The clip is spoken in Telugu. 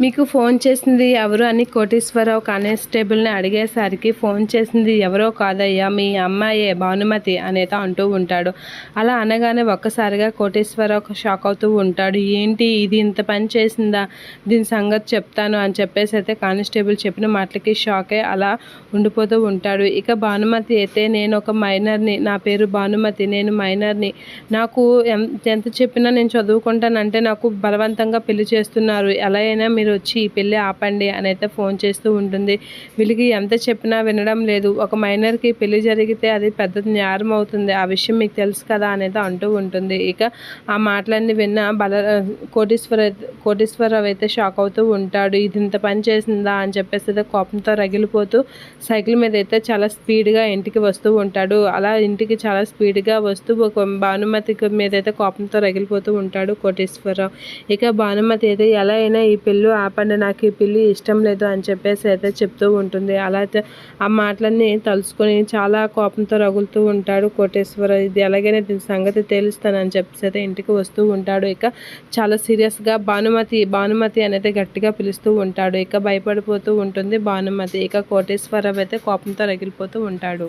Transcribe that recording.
మీకు ఫోన్ చేసింది ఎవరు అని కోటీశ్వరరావు కానిస్టేబుల్ని అడిగేసరికి ఫోన్ చేసింది ఎవరో కాదయ్యా మీ అమ్మాయే భానుమతి అనేత అంటూ ఉంటాడు. అలా అనగానే ఒక్కసారిగా కోటీశ్వరరావు షాక్ అవుతూ ఉంటాడు. ఏంటి ఇది ఇంత పని చేసిందా? దీని సంగతి చెప్తాను అని చెప్పేసి అయితే కానిస్టేబుల్ చెప్పిన మాటలకి షాకే అలా ఉండిపోతూ ఉంటాడు. ఇక భానుమతి అయితే నేను ఒక మైనర్ని నా పేరు భానుమతి నేను మైనర్ని. నాకు ఎంత ఎంత చెప్పినా నేను చదువుకుంటానంటే నాకు బలవంతంగా పెళ్ళి చేస్తున్నారు. ఎలా అయినా మీరు వచ్చి ఈ పెళ్ళి ఆపండి అని అయితే ఫోన్ చేస్తూ ఉంటుంది. వీళ్ళకి ఎంత చెప్పినా వినడం లేదు. ఒక మైనర్కి పెళ్ళి జరిగితే అది పెద్ద జ్ఞానం అవుతుంది. ఆ విషయం మీకు తెలుసు కదా అనేది అంటూ ఉంటుంది. ఇక ఆ మాటలన్నీ విన్న బల కోటీశ్వర కోటీశ్వరరావు అయితే షాక్ అవుతూ ఉంటాడు. ఇది ఇంత పని చేసిందా అని చెప్పేసి అయితే కోపంతో రగిలిపోతూ సైకిల్ మీద అయితే చాలా స్పీడ్గా ఇంటికి వస్తూ ఉంటాడు. అలా ఇంటికి చాలా స్పీడ్గా వస్తూ ఒక భానుమతి మీద అయితే కోపంతో రగిలిపోతూ ఉంటాడు కోటేశ్వరరావు. ఇక భానుమతి అయితే ఎలా అయినా ఈ పెళ్ళు ఆపండి నాకు ఈ పిల్లి ఇష్టం లేదు అని చెప్పేసి అయితే చెప్తూ ఉంటుంది. అలా అయితే ఆ మాటలన్నీ తలుచుకొని చాలా కోపంతో రగులుతూ ఉంటాడు కోటేశ్వర. ఇది ఎలాగైనా దీని సంగతి తేలుస్తానని చెప్పేసి అయితే ఇంటికి వస్తూ ఉంటాడు. ఇక చాలా సీరియస్గా భానుమతి భానుమతి అనేది గట్టిగా పిలుస్తూ ఉంటాడు. ఇక భయపడిపోతూ ఉంటుంది భానుమతి. ఇక కోటేశ్వరరావు అయితే కోపంతో రగిలిపోతూ ఉంటాడు.